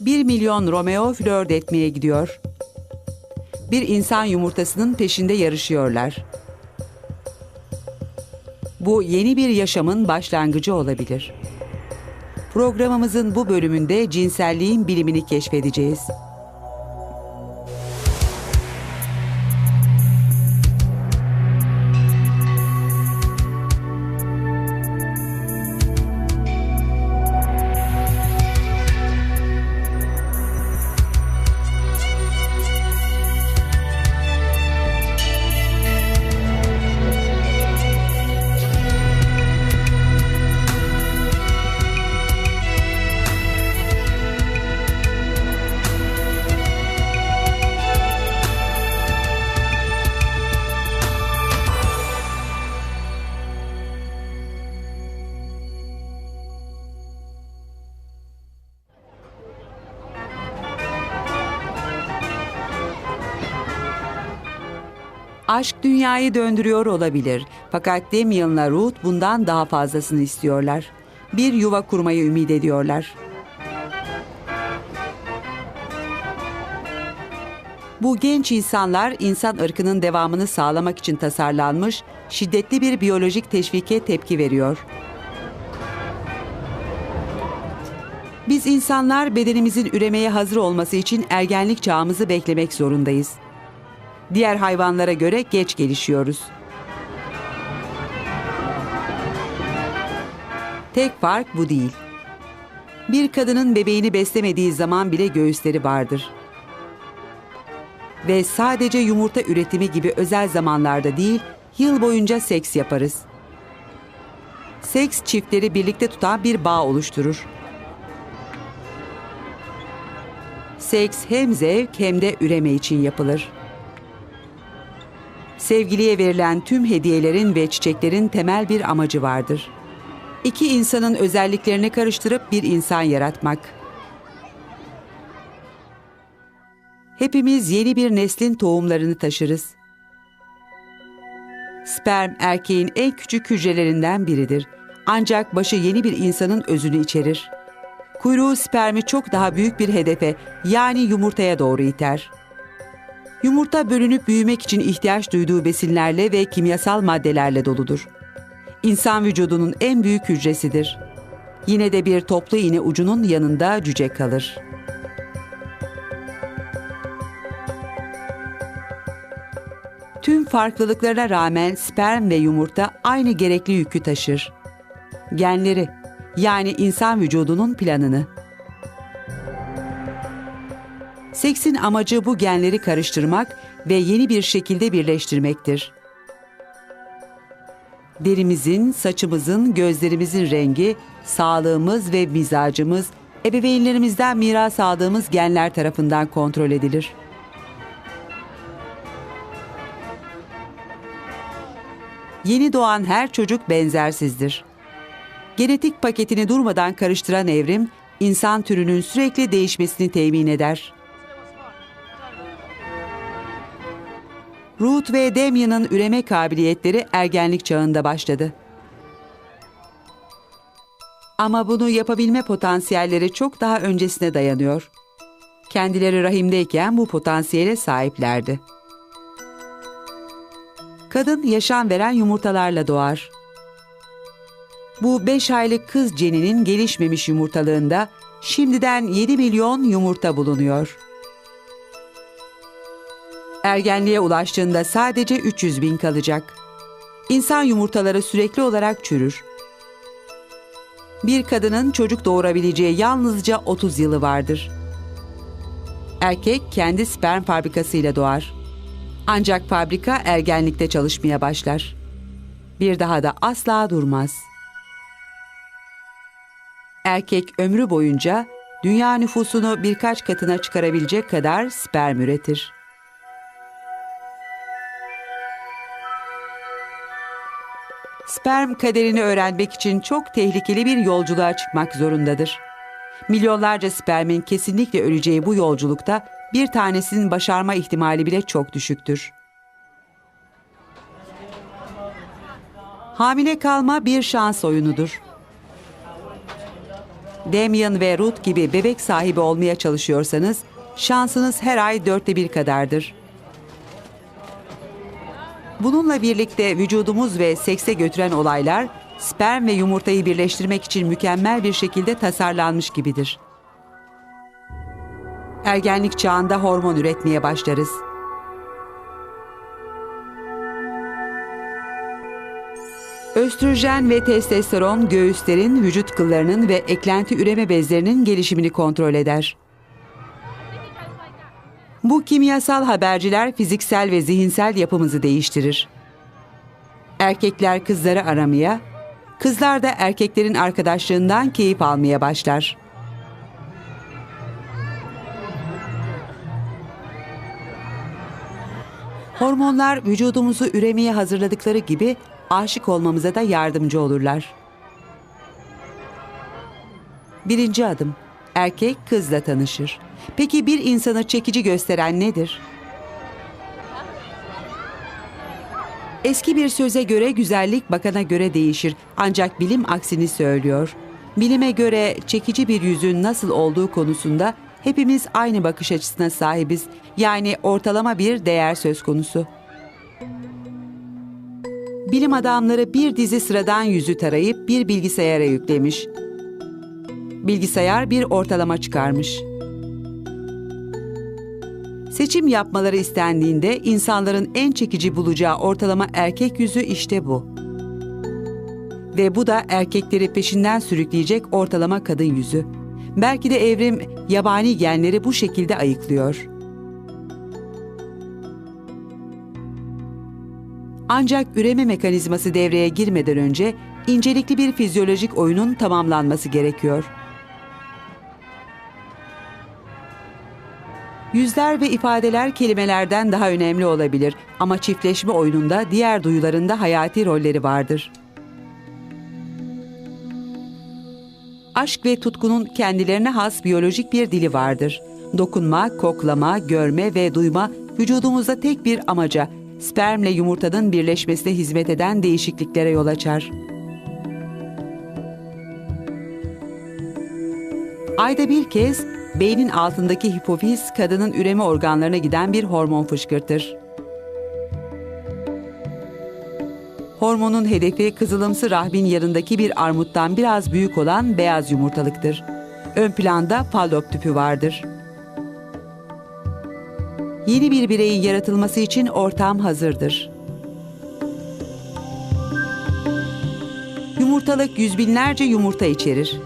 1 milyon Romeo flört etmeye gidiyor. Bir insan yumurtasının peşinde yarışıyorlar. Bu yeni bir yaşamın başlangıcı olabilir. Programımızın bu bölümünde cinselliğin bilimini keşfedeceğiz. Aşk dünyayı döndürüyor olabilir. Fakat Damien'la Ruth bundan daha fazlasını istiyorlar. Bir yuva kurmayı ümit ediyorlar. Bu genç insanlar insan ırkının devamını sağlamak için tasarlanmış, şiddetli bir biyolojik teşvike tepki veriyor. Biz insanlar bedenimizin üremeye hazır olması için ergenlik çağımızı beklemek zorundayız. Diğer hayvanlara göre geç gelişiyoruz. Tek fark bu değil. Bir kadının bebeğini beslemediği zaman bile göğüsleri vardır. Ve sadece yumurta üretimi gibi özel zamanlarda değil, yıl boyunca seks yaparız. Seks çiftleri birlikte tutan bir bağ oluşturur. Seks hem zevk hem de üreme için yapılır. Sevgiliye verilen tüm hediyelerin ve çiçeklerin temel bir amacı vardır. İki insanın özelliklerini karıştırıp bir insan yaratmak. Hepimiz yeni bir neslin tohumlarını taşırız. Sperm erkeğin en küçük hücrelerinden biridir. Ancak başı yeni bir insanın özünü içerir. Kuyruğu spermi çok daha büyük bir hedefe yani yumurtaya doğru iter. Yumurta bölünüp büyümek için ihtiyaç duyduğu besinlerle ve kimyasal maddelerle doludur. İnsan vücudunun en büyük hücresidir. Yine de bir toplu iğne ucunun yanında cüce kalır. Tüm farklılıklarına rağmen sperm ve yumurta aynı gerekli yükü taşır. Genleri, yani insan vücudunun planını. Seksin amacı bu genleri karıştırmak ve yeni bir şekilde birleştirmektir. Derimizin, saçımızın, gözlerimizin rengi, sağlığımız ve mizacımız ebeveynlerimizden miras aldığımız genler tarafından kontrol edilir. Yeni doğan her çocuk benzersizdir. Genetik paketini durmadan karıştıran evrim, insan türünün sürekli değişmesini temin eder. Ruth ve Damien'ın üreme kabiliyetleri ergenlik çağında başladı. Ama bunu yapabilme potansiyelleri çok daha öncesine dayanıyor. Kendileri rahimdeyken bu potansiyele sahiplerdi. Kadın yaşam veren yumurtalarla doğar. Bu 5 aylık kız ceninin gelişmemiş yumurtalığında şimdiden 7 milyon yumurta bulunuyor. Ergenliğe ulaştığında sadece 300 bin kalacak. İnsan yumurtaları sürekli olarak çürür. Bir kadının çocuk doğurabileceği yalnızca 30 yılı vardır. Erkek kendi sperm fabrikasıyla doğar. Ancak fabrika ergenlikte çalışmaya başlar. Bir daha da asla durmaz. Erkek ömrü boyunca dünya nüfusunu birkaç katına çıkarabilecek kadar sperm üretir. Sperm kaderini öğrenmek için çok tehlikeli bir yolculuğa çıkmak zorundadır. Milyonlarca spermin kesinlikle öleceği bu yolculukta bir tanesinin başarma ihtimali bile çok düşüktür. Hamile kalma bir şans oyunudur. Damien ve Ruth gibi bebek sahibi olmaya çalışıyorsanız şansınız her ay dörtte bir kadardır. Bununla birlikte vücudumuz ve sekse götüren olaylar sperm ve yumurtayı birleştirmek için mükemmel bir şekilde tasarlanmış gibidir. Ergenlik çağında hormon üretmeye başlarız. Östrojen ve testosteron göğüslerin, vücut kıllarının ve eklenti üreme bezlerinin gelişimini kontrol eder. Bu kimyasal haberciler fiziksel ve zihinsel yapımızı değiştirir. Erkekler kızları aramaya, kızlar da erkeklerin arkadaşlığından keyif almaya başlar. Hormonlar vücudumuzu üremeye hazırladıkları gibi aşık olmamıza da yardımcı olurlar. Birinci adım. Erkek kızla tanışır. Peki bir insanı çekici gösteren nedir? Eski bir söze göre güzellik bakana göre değişir. Ancak bilim aksini söylüyor. Bilime göre çekici bir yüzün nasıl olduğu konusunda hepimiz aynı bakış açısına sahibiz. Yani ortalama bir değer söz konusu. Bilim adamları bir dizi sıradan yüzü tarayıp bir bilgisayara yüklemiş. Bilgisayar bir ortalama çıkarmış. Seçim yapmaları istendiğinde insanların en çekici bulacağı ortalama erkek yüzü işte bu. Ve bu da erkekleri peşinden sürükleyecek ortalama kadın yüzü. Belki de evrim yabani genleri bu şekilde ayıklıyor. Ancak üreme mekanizması devreye girmeden önce incelikli bir fizyolojik oyunun tamamlanması gerekiyor. Yüzler ve ifadeler kelimelerden daha önemli olabilir ama çiftleşme oyununda diğer duyularında hayati rolleri vardır. Aşk ve tutkunun kendilerine has biyolojik bir dili vardır. Dokunma, koklama, görme ve duyma vücudumuzda tek bir amaca, spermle yumurtanın birleşmesine hizmet eden değişikliklere yol açar. Ayda bir kez beynin altındaki hipofiz kadının üreme organlarına giden bir hormon fışkırtır. Hormonun hedefi kızılımsı rahmin yanındaki bir armuttan biraz büyük olan beyaz yumurtalıktır. Ön planda fallop tüpü vardır. Yeni bir bireyin yaratılması için ortam hazırdır. Yumurtalık yüz binlerce yumurta içerir.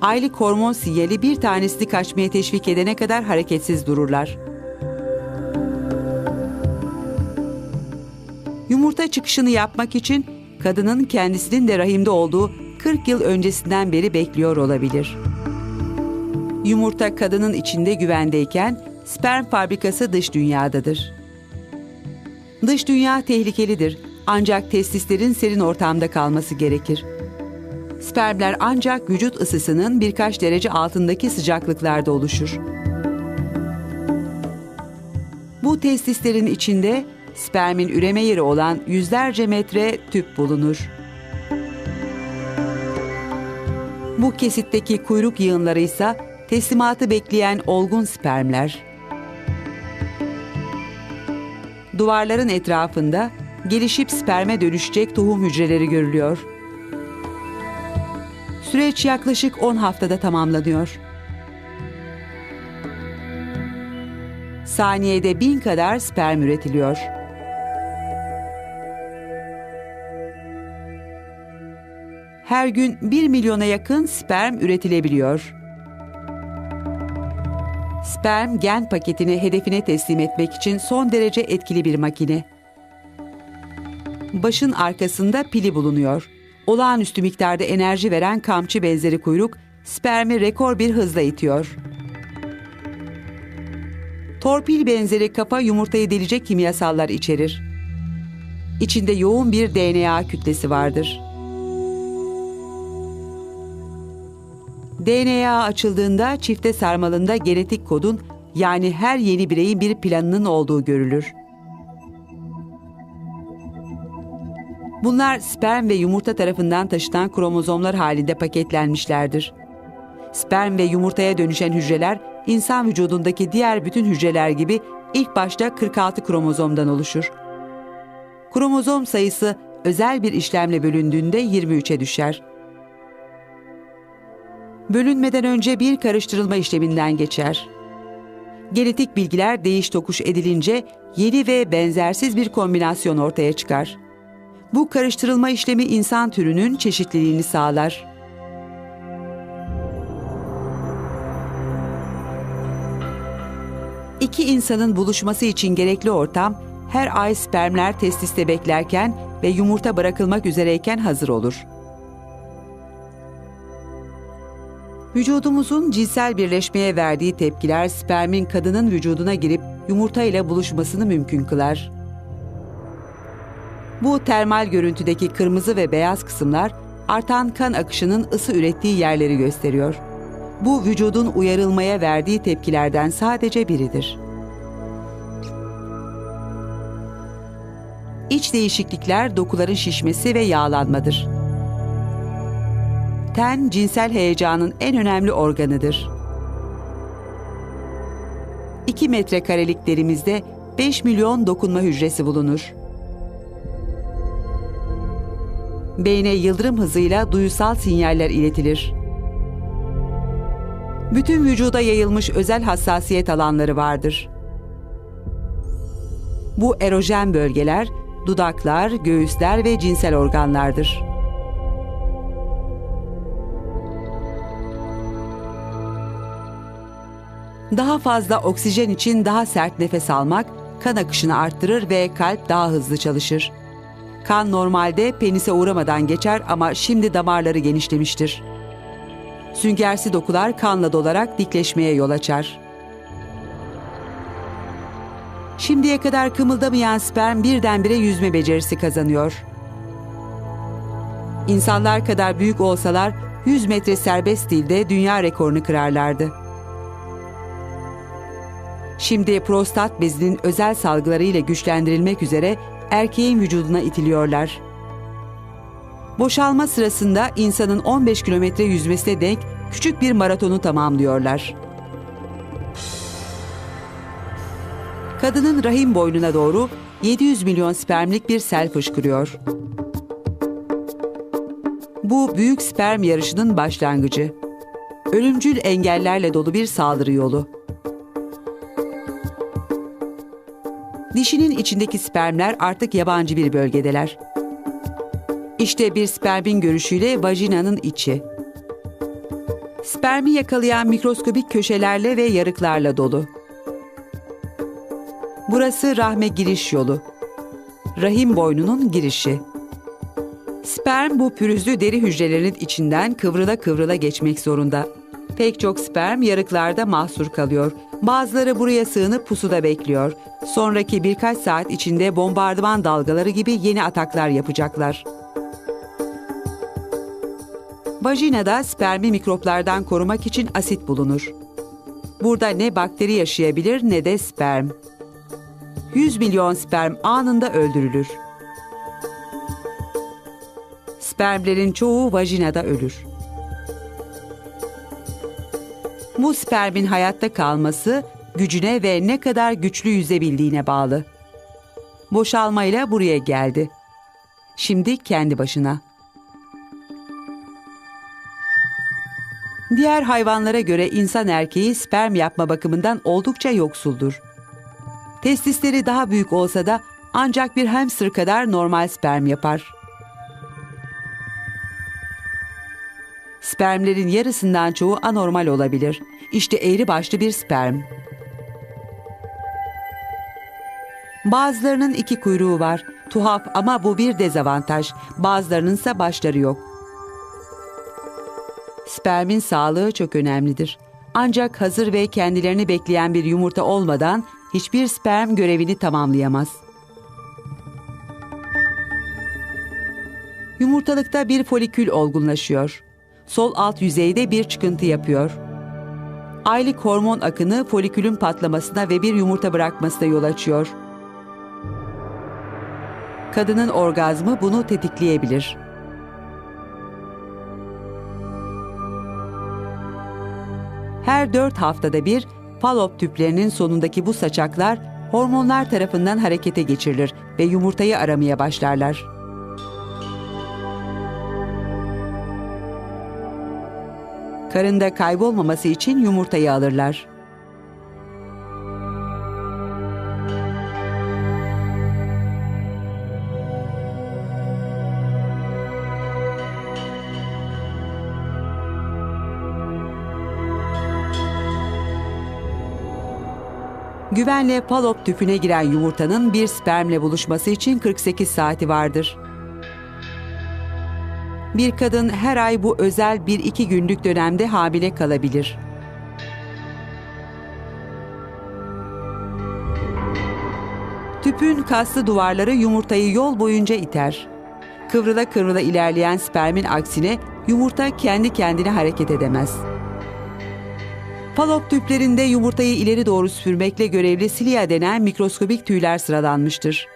Aylık hormon sinyali bir tanesini kaçmaya teşvik edene kadar hareketsiz dururlar. Yumurta çıkışını yapmak için kadının kendisinin de rahimde olduğu 40 yıl öncesinden beri bekliyor olabilir. Yumurta kadının içinde güvendeyken sperm fabrikası dış dünyadadır. Dış dünya tehlikelidir ancak testislerin serin ortamda kalması gerekir. Spermler ancak vücut ısısının birkaç derece altındaki sıcaklıklarda oluşur. Bu testislerin içinde spermin üreme yeri olan yüzlerce metre tüp bulunur. Bu kesitteki kuyruk yığınları ise teslimatı bekleyen olgun spermler. Duvarların etrafında gelişip sperme dönüşecek tohum hücreleri görülüyor. Süreç yaklaşık 10 haftada tamamlanıyor. Saniyede bin kadar sperm üretiliyor. Her gün 1 milyona yakın sperm üretilebiliyor. Sperm gen paketini hedefine teslim etmek için son derece etkili bir makine. Başın arkasında pili bulunuyor. Olağanüstü miktarda enerji veren kamçı benzeri kuyruk spermi rekor bir hızla itiyor. Torpil benzeri kafa yumurtayı delecek kimyasallar içerir. İçinde yoğun bir DNA kütlesi vardır. DNA açıldığında çifte sarmalında genetik kodun yani her yeni bireyin bir planının olduğu görülür. Bunlar sperm ve yumurta tarafından taşınan kromozomlar halinde paketlenmişlerdir. Sperm ve yumurtaya dönüşen hücreler insan vücudundaki diğer bütün hücreler gibi ilk başta 46 kromozomdan oluşur. Kromozom sayısı özel bir işlemle bölündüğünde 23'e düşer. Bölünmeden önce bir karıştırılma işleminden geçer. Genetik bilgiler değiş tokuş edilince yeni ve benzersiz bir kombinasyon ortaya çıkar. Bu karıştırılma işlemi insan türünün çeşitliliğini sağlar. İki insanın buluşması için gerekli ortam her ay spermler testiste beklerken ve yumurta bırakılmak üzereyken hazır olur. Vücudumuzun cinsel birleşmeye verdiği tepkiler spermin kadının vücuduna girip yumurta ile buluşmasını mümkün kılar. Bu termal görüntüdeki kırmızı ve beyaz kısımlar artan kan akışının ısı ürettiği yerleri gösteriyor. Bu vücudun uyarılmaya verdiği tepkilerden sadece biridir. İç değişiklikler dokuların şişmesi ve yağlanmadır. Ten cinsel heyecanın en önemli organıdır. 2 metrekarelik derimizde 5 milyon dokunma hücresi bulunur. Beyne yıldırım hızıyla duyusal sinyaller iletilir. Bütün vücuda yayılmış özel hassasiyet alanları vardır. Bu erojen bölgeler dudaklar, göğüsler ve cinsel organlardır. Daha fazla oksijen için daha sert nefes almak kan akışını arttırır ve kalp daha hızlı çalışır. Kan normalde penise uğramadan geçer ama şimdi damarları genişlemiştir. Süngersi dokular kanla dolarak dikleşmeye yol açar. Şimdiye kadar kımıldamayan sperm birdenbire yüzme becerisi kazanıyor. İnsanlar kadar büyük olsalar 100 metre serbest dilde dünya rekorunu kırarlardı. Şimdi prostat bezinin özel salgılarıyla güçlendirilmek üzere erkeğin vücuduna itiliyorlar. Boşalma sırasında insanın 15 kilometre yüzmesine denk küçük bir maratonu tamamlıyorlar. Kadının rahim boynuna doğru 700 milyon spermlik bir sel fışkırıyor. Bu büyük sperm yarışının başlangıcı. Ölümcül engellerle dolu bir saldırı yolu. Dişinin içindeki spermler artık yabancı bir bölgedeler. İşte bir spermin görüşüyle vajinanın içi. Spermi yakalayan mikroskobik köşelerle ve yarıklarla dolu. Burası rahme giriş yolu. Rahim boynunun girişi. Sperm bu pürüzlü deri hücrelerinin içinden kıvrıla kıvrıla geçmek zorunda. Pek çok sperm yarıklarda mahsur kalıyor. Bazıları buraya sığınıp pusuda bekliyor. Sonraki birkaç saat içinde bombardıman dalgaları gibi yeni ataklar yapacaklar. Vajinada spermi mikroplardan korumak için asit bulunur. Burada ne bakteri yaşayabilir ne de sperm. 100 milyon sperm anında öldürülür. Spermlerin çoğu vajinada ölür. Bu spermin hayatta kalması gücüne ve ne kadar güçlü yüzebildiğine bağlı. Boşalmayla buraya geldi. Şimdi kendi başına. Diğer hayvanlara göre insan erkeği sperm yapma bakımından oldukça yoksuldur. Testisleri daha büyük olsa da ancak bir hamster kadar normal sperm yapar. Spermlerin yarısından çoğu anormal olabilir. İşte eğri başlı bir sperm. Bazılarının iki kuyruğu var. Tuhaf ama bu bir dezavantaj. Bazılarının ise başları yok. Spermin sağlığı çok önemlidir. Ancak hazır ve kendilerini bekleyen bir yumurta olmadan hiçbir sperm görevini tamamlayamaz. Yumurtalıkta bir folikül olgunlaşıyor. Sol alt yüzeyde bir çıkıntı yapıyor. Aylık hormon akını folikülün patlamasına ve bir yumurta bırakmasına yol açıyor. Kadının orgazmı bunu tetikleyebilir.'' Her 4 haftada bir falop tüplerinin sonundaki bu saçaklar hormonlar tarafından harekete geçirilir ve yumurtayı aramaya başlarlar. Karında kaybolmaması için yumurtayı alırlar. Güvenle palop tüpüne giren yumurtanın bir spermle buluşması için 48 saati vardır. Bir kadın her ay bu özel 1-2 günlük dönemde hamile kalabilir. Tüpün kaslı duvarları yumurtayı yol boyunca iter. Kıvrıla kıvrıla ilerleyen spermin aksine yumurta kendi kendine hareket edemez. Falop tüplerinde yumurtayı ileri doğru sürmekle görevli silia denen mikroskobik tüyler sıralanmıştır.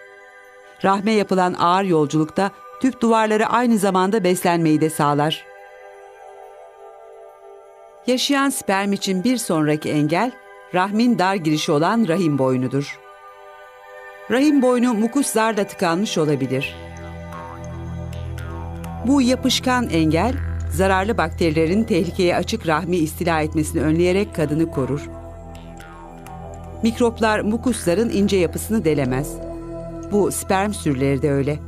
Rahme yapılan ağır yolculukta tüp duvarları aynı zamanda beslenmeyi de sağlar. Yaşayan sperm için bir sonraki engel, rahmin dar girişi olan rahim boynudur. Rahim boynu mukus zarda tıkanmış olabilir. Bu yapışkan engel, zararlı bakterilerin tehlikeye açık rahmi istila etmesini önleyerek kadını korur. Mikroplar mukusların ince yapısını delemez. Bu sperm sürüleri de öyle.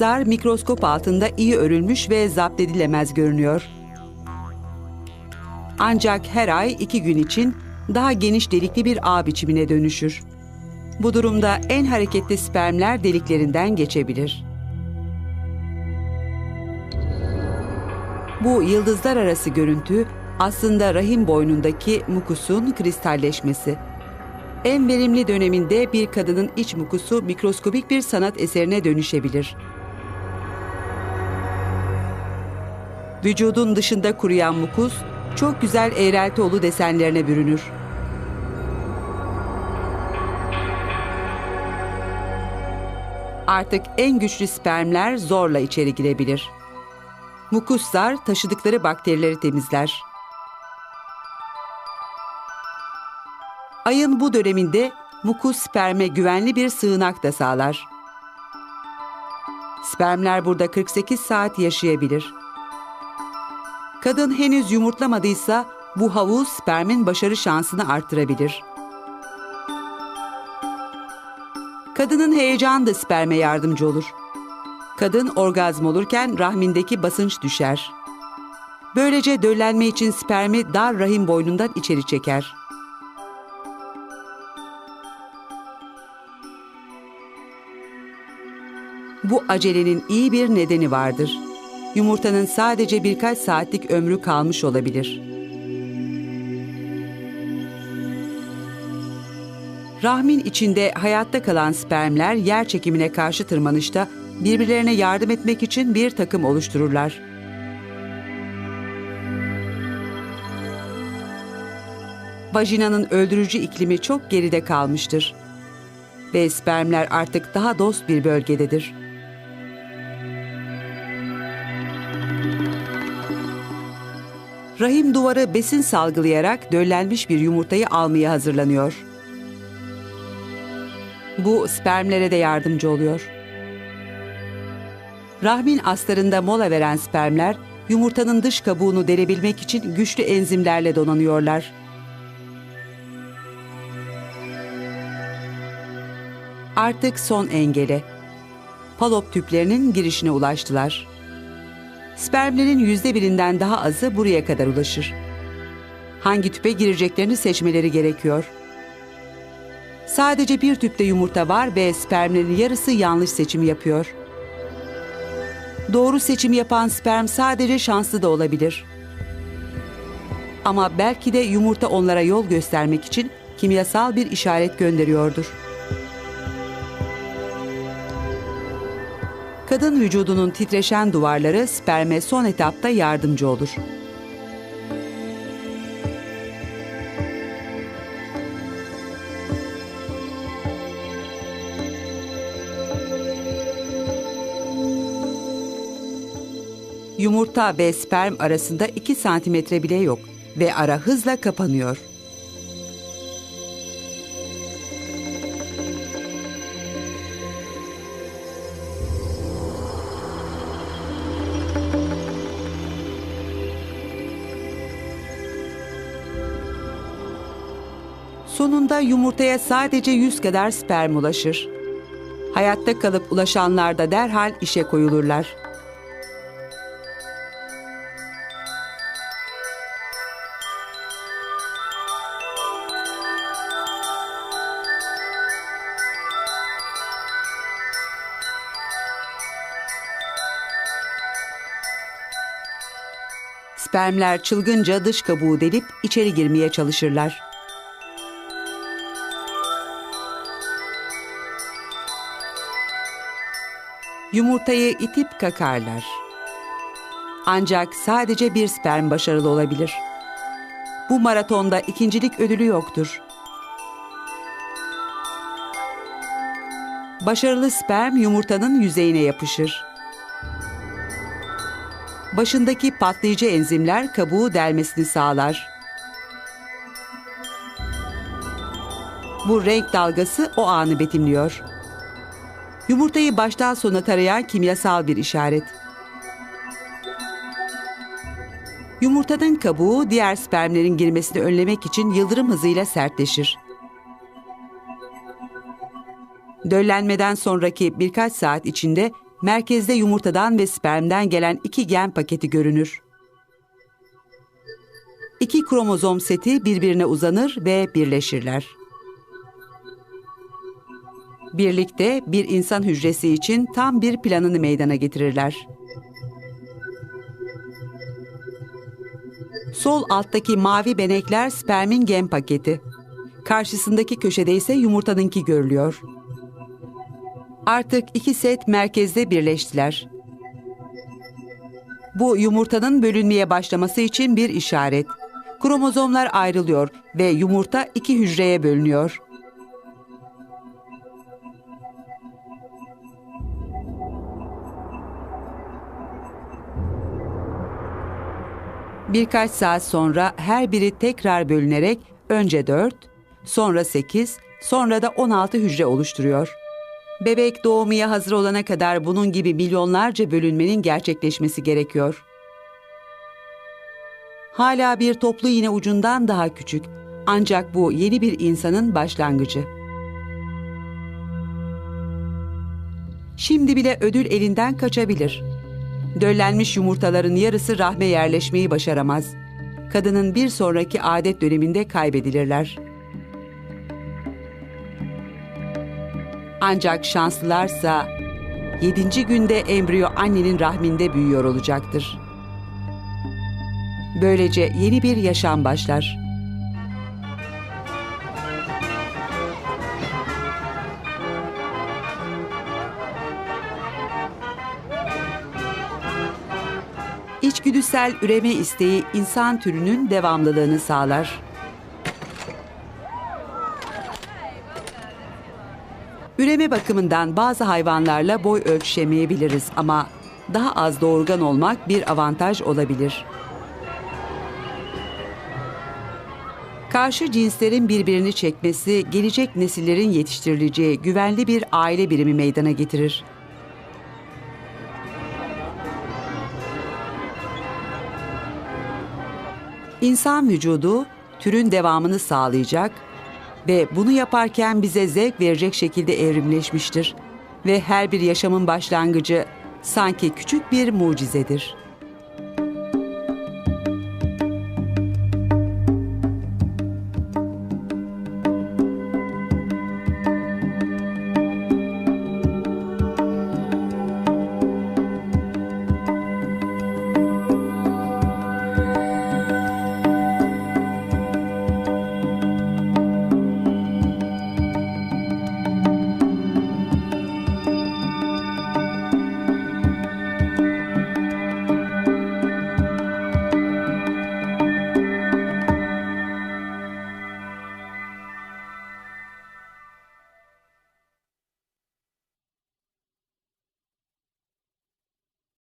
Zar mikroskop altında iyi örülmüş ve zapt edilemez görünüyor. Ancak her ay iki gün için daha geniş delikli bir ağ biçimine dönüşür. Bu durumda en hareketli spermler deliklerinden geçebilir. Bu yıldızlar arası görüntü aslında rahim boynundaki mukusun kristalleşmesi. En verimli döneminde bir kadının iç mukusu mikroskobik bir sanat eserine dönüşebilir. Vücudun dışında kuruyan mukus, çok güzel eğreltioğlu desenlerine bürünür. Artık en güçlü spermler zorla içeri girebilir. Mukuslar taşıdıkları bakterileri temizler. Ayın bu döneminde mukus sperme güvenli bir sığınak da sağlar. Spermler burada 48 saat yaşayabilir. Kadın henüz yumurtlamadıysa bu havuz spermin başarı şansını arttırabilir. Kadının heyecanı da sperme yardımcı olur. Kadın orgazm olurken rahmindeki basınç düşer. Böylece döllenme için spermi dar rahim boynundan içeri çeker. Bu acelenin iyi bir nedeni vardır. Yumurtanın sadece birkaç saatlik ömrü kalmış olabilir. Rahmin içinde hayatta kalan spermler yer çekimine karşı tırmanışta birbirlerine yardım etmek için bir takım oluştururlar. Vajinanın öldürücü iklimi çok geride kalmıştır ve spermler artık daha dost bir bölgededir. Rahim duvarı besin salgılayarak döllenmiş bir yumurtayı almaya hazırlanıyor. Bu spermlere de yardımcı oluyor. Rahmin astarında mola veren spermler yumurtanın dış kabuğunu delebilmek için güçlü enzimlerle donanıyorlar. Artık son engele. Palop tüplerinin girişine ulaştılar. Spermlerin yüzde birinden daha azı buraya kadar ulaşır. Hangi tüpe gireceklerini seçmeleri gerekiyor. Sadece bir tüpte yumurta var ve spermlerin yarısı yanlış seçim yapıyor. Doğru seçim yapan sperm sadece şanslı da olabilir. Ama belki de yumurta onlara yol göstermek için kimyasal bir işaret gönderiyordur. kadın vücudunun titreşen duvarları sperme son etapta yardımcı olur. Yumurta ve sperm arasında 2 santimetre bile yok ve ara hızla kapanıyor. Sonunda yumurtaya sadece 100 kadar sperm ulaşır. Hayatta kalıp ulaşanlar da derhal işe koyulurlar. Spermler çılgınca dış kabuğu delip içeri girmeye çalışırlar. Yumurtayı itip kakarlar. Ancak sadece bir sperm başarılı olabilir. Bu maratonda ikincilik ödülü yoktur. Başarılı sperm yumurtanın yüzeyine yapışır. Başındaki patlayıcı enzimler kabuğu delmesini sağlar. Bu renk dalgası o anı betimliyor. Yumurtayı baştan sona tarayan kimyasal bir işaret. Yumurtanın kabuğu diğer spermlerin girmesini önlemek için yıldırım hızıyla sertleşir. Döllenmeden sonraki birkaç saat içinde merkezde yumurtadan ve spermden gelen iki gen paketi görünür. İki kromozom seti birbirine uzanır ve birleşirler. Birlikte bir insan hücresi için tam bir planını meydana getirirler. Sol alttaki mavi benekler spermin gen paketi. Karşısındaki köşede ise yumurtanınki görülüyor. Artık iki set merkezde birleştiler. Bu yumurtanın bölünmeye başlaması için bir işaret. Kromozomlar ayrılıyor ve yumurta iki hücreye bölünüyor. Birkaç saat sonra her biri tekrar bölünerek önce 4, sonra 8, sonra da 16 hücre oluşturuyor. Bebek doğumaya hazır olana kadar bunun gibi milyonlarca bölünmenin gerçekleşmesi gerekiyor. Hala bir toplu iğne ucundan daha küçük ancak bu yeni bir insanın başlangıcı. Şimdi bile ödül elinden kaçabilir. Döllenmiş yumurtaların yarısı rahme yerleşmeyi başaramaz. Kadının bir sonraki adet döneminde kaybedilirler. Ancak şanslılarsa yedinci günde embriyo annenin rahminde büyüyor olacaktır. Böylece yeni bir yaşam başlar. İçgüdüsel üreme isteği insan türünün devamlılığını sağlar. Üreme bakımından bazı hayvanlarla boy ölçüşemeyebiliriz ama daha az doğurgan olmak bir avantaj olabilir. Karşı cinslerin birbirini çekmesi, gelecek nesillerin yetiştirileceği güvenli bir aile birimi meydana getirir. İnsan vücudu türün devamını sağlayacak ve bunu yaparken bize zevk verecek şekilde evrimleşmiştir ve her bir yaşamın başlangıcı sanki küçük bir mucizedir.''